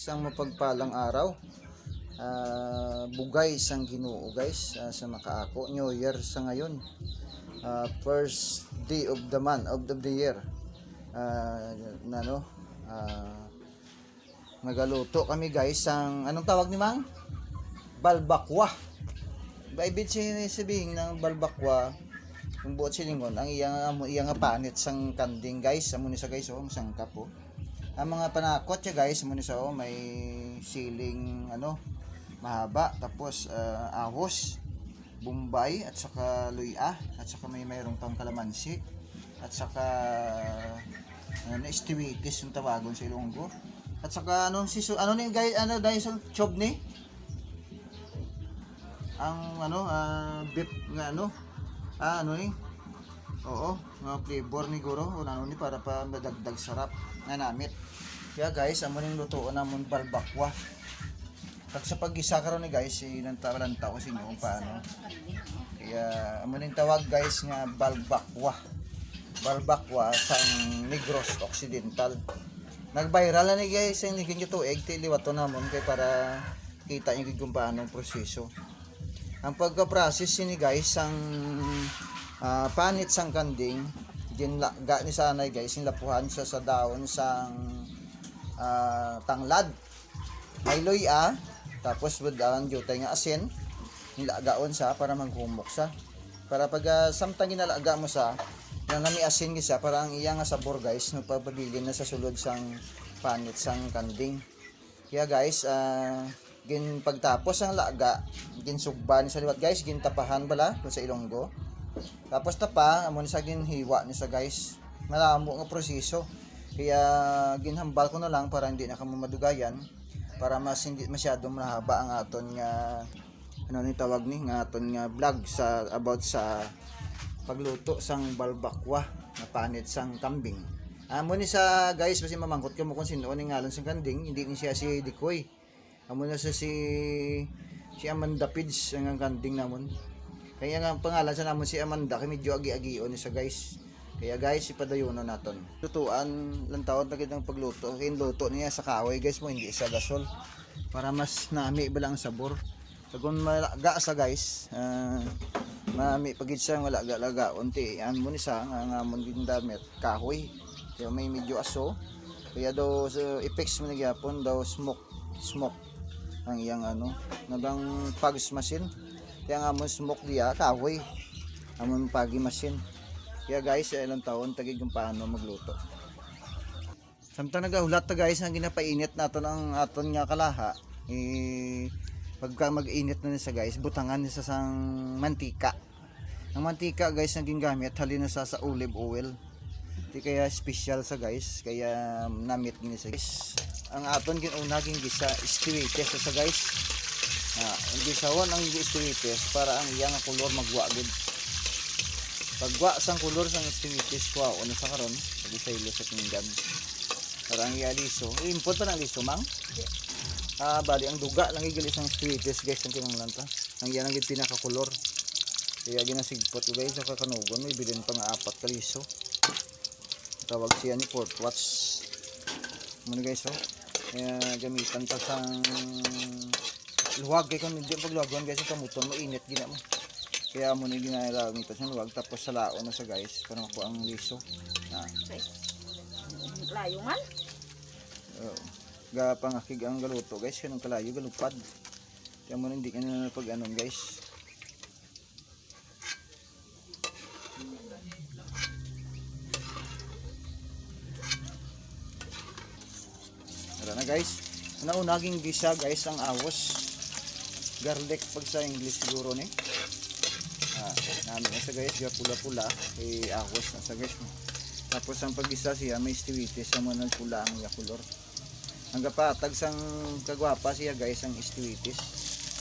Isang mapagpalang araw. Ah, bugay sang Ginoo guys ah, sa makaako New Year sa ngayon. Ah, first day of the month of the year. Ah, na no. Ah, nagaluto kami guys sang anong tawag ni Mang? Balbakwa. Baibit sabihin ng balbakwa kung buot silingon ang iyang iyang panit sang kanding guys amo ni sa guys oh sang kapo ang mga panakot siya guys ni sa oh may siling ano mahaba tapos ah, ahos bombay at saka luya at saka may mayroong pang kalamansi at saka ano istiwitis yung tawagon sa Ilonggo at saka ano si ano ni guys ano dahil sa chob ni ang ano ah, beef nga ano Ah, ano ni? Oo, mga flavor ni Guro. Ano ni para pa madagdag sarap nga namit. Kaya guys, amo ning lutoon namon balbakwa. Pag sa pag-isa karon ni guys, inantawalan ta ko sa inyo kung paano. Kaya amo ning tawag guys nga balbakwa. Balbakwa sang Negros Occidental. Nag-viral na ni guys ang niging tuig ti liwato namon kay para kita niyo kung paano ang proseso ang pagka-process ni guys ang ah, panit sang kanding ginlaga ni sanay guys lapuhan sa sa daon sang ah, tanglad. May luya tapos budaan jutay nga asin nilagaon sa para maghumok sa para pag ah, samtang ginalaga mo sa nga may asin gisa para ang iya nga sabor guys no pagpabilin na sa sulod sang panit sang kanding. Kaya guys ah gin pagtapos ang laga ginsugba ni sa liwat. Guys gintapahan bala sa Ilonggo tapos tapa amo ni sa ginhiwa ni sa guys. Malamo nga proseso. Kaya ginhambal ko na lang para hindi na kamo madugayan. Para mas hindi masyadong mahaba ang aton nga ano ni tawag ni nga aton nga vlog sa about sa pagluto sang balbakwa na panit sang kambing. Amo ni sa guys kasi mamangkot ka mo kung sino ni ngalan sang kanding hindi ni siya si Dikoy. Amo na sa si si Amanda Pids ang kanding namon kaya nga ang pangalan sa namon si Amanda kay medyo agi-agio ni sa guys. Kaya guys ipadayono naton lutuan lang taon na kitang pagluto. Kaya luto niya sa kahoy guys mo hindi sa gasol. Para mas nami ba lang ang sabor. Kung malaga sa guys. Ah, mami pagid sa wala laga unti an mo ni sa nga mon gindamit kahoy. Kaya may medyo aso. Kaya daw sa effects mo nagyapon daw smoke smoke ang iyang ano nagang pags machine kaya nga mo smoke diya kahoy amon pagi machine. Kaya guys ilang taon tagig kung paano magluto. Samtang nagahulat ta guys ang ginapainit naton ang aton nga kalaha eh pagka mag-init na niya sa guys butangan niya sa sang mantika. Ang mantika guys ang gingamit halina sa sa olive oil. Di kaya special sa guys kaya namit gini sa guys. Ang aton ginuna gin gisa istiwites sa guys hindi sawon ang istiwites para ang iyang kulor magwa gid pagwa sang kulor sang istiwites ko ano sa karon? Pag sa ilo sa pinggan para ang iya liso. Import pa ng liso mang ah bali ang duga lang igilis ang istiwites guys ang kinanglan ta ang iyan ang gid pinakakulor kaya ginasigpot ko guys sa kakanugon. May bilin pa nga apat ka liso. Tawag siya ni port watch muna guys oh? Kaya gamitan pa sa luwag kaya kung hindi pagluwagan guys ang kamuton mainit gina mo kaya mo na ginagamitan sa luwag tapos sa laon na sa guys para makuha ang liso na Layo man. oh, ga pangakig ang galuto guys kanang kalayo galupad kaya mo na hindi ka na pag anon guys Tara na guys. Naunaging gisa guys ang awos. Garlic pag sa English siguro ni. Ah, namin na sa guys, ya pula-pula eh awos na sa guys. Tapos ang pagisa siya may stiwitis sa mga pula ang yakulor. Ang kapatag sang kagwapa siya guys ang stiwitis.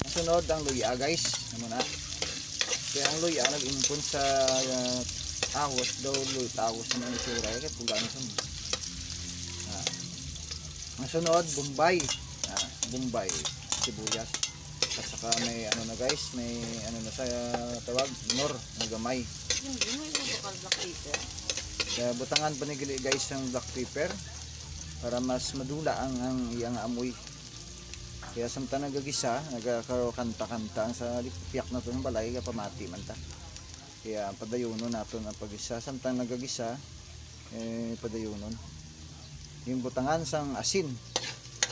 Ang sunod ang luya guys. Ano na. Kaya ang luya nag-impon sa uh, ahos daw luya ahos na isura kaya pula na sa mga. Ang sunod, Bombay. Ah, Bombay, sibuyas. At saka may ano na guys, may ano na sa tawag, nor, na gamay. Hindi mo yung bakal black paper. Kaya butangan pa ni Gili, guys ang black pepper. para mas madula ang ang iyang amoy kaya samtang nagagisa nagkakaro kanta-kanta sa piyak na to ng balay kaya pamati man ta kaya padayunon naton ang pagisa samtang nagagisa eh padayunon yung butangan sang asin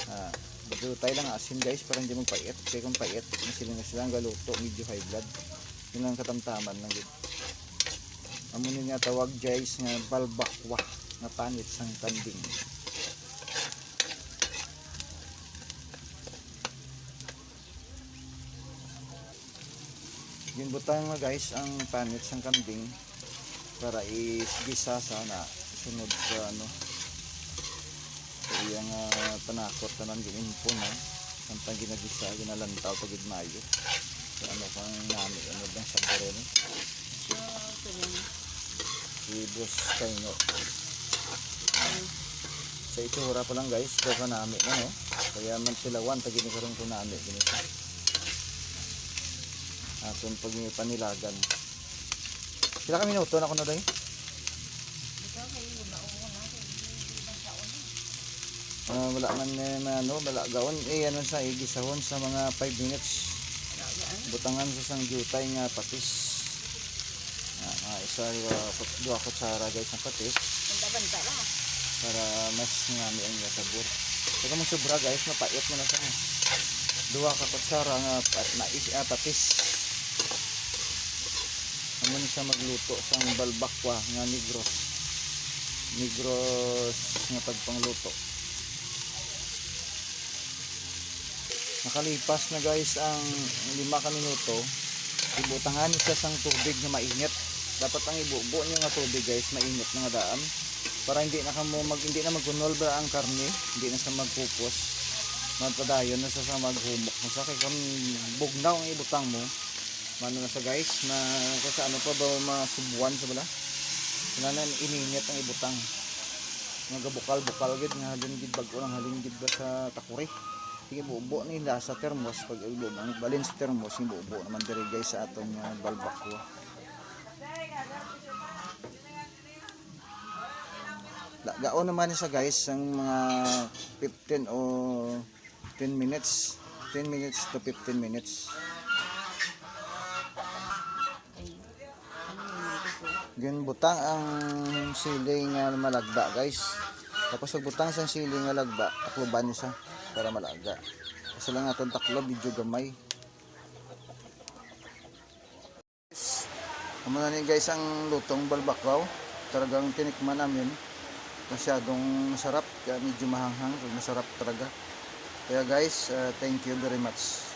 ah tayo lang asin guys para hindi magpait. Kaya kung pait sila na sila ang galuto medyo high blood. Yun lang katamtaman lang yun amo ni nga tawag guys nga balbakwa nga panit sang tanding yung butang nga guys ang panit sang kambing para isgisa sana sunod sa ano iyang uh, panakot tanan ginimpo na samtang ginagisa ginalantaw pagid mayo. So ano pang nami ano bang sabore ni ibus kaino sa itsura pa lang guys. Daw ka nami na no? Kaya man silawan tagi ni karon ko nami ganito aton pag panilagan sila kami minuto na ko na dahi Ah, wala man eh, na ano, wala gaon eh ano sa igisahon sa mga 5 minutes. Butangan sa sang jutay nga patis. Ah, ah, isa uh, dua kutsara guys ng patis Banta-banta lang. para mas ngami ang iya sabor. Kaya mo sobra guys, mapait mo na sa. Dua ka kutsara nga pat na ah, patis. Ni siya magluto sang balbakwa nga negros. Negros nga pagpangluto. Nakalipas na guys ang lima ka minuto. Ibutangan siya sang tubig na mainit. Dapat ang ibubo niyo nga tubig guys, mainit nga daan. Para hindi na kamo mag hindi na magkunol ba ang karne, hindi na sa magpupos. Magpadayon na sa sa maghumok. Masa kay kung bugnaw ang ibutang mo. Mano na sa guys, na sa ano pa ba masubuan sa bala. Kailangan ininit ang ibutang. Mga bukal-bukal gid nga halin gid bag-o lang halin gid ba sa takuri. Sige bubo nila sa termos pag balin sa termos yung bubo naman diri guys sa atong uh, balbakwa. Da- Gaon naman siya guys ang mga 15 o 10 minutes. 10 minutes to 15 minutes. Ay, ano yun dito po? Yun butang ang siling nga malagba guys. Tapos pag butang sa siling nga lagba, takloban niya siya para malaga. Kasi lang natin taklo, medyo gamay. Amo na guys ang lutong balbakaw. Talagang tinikman namin. Masyadong masarap, kaya medyo mahanghang, masarap talaga. Kaya guys, uh, thank you very much.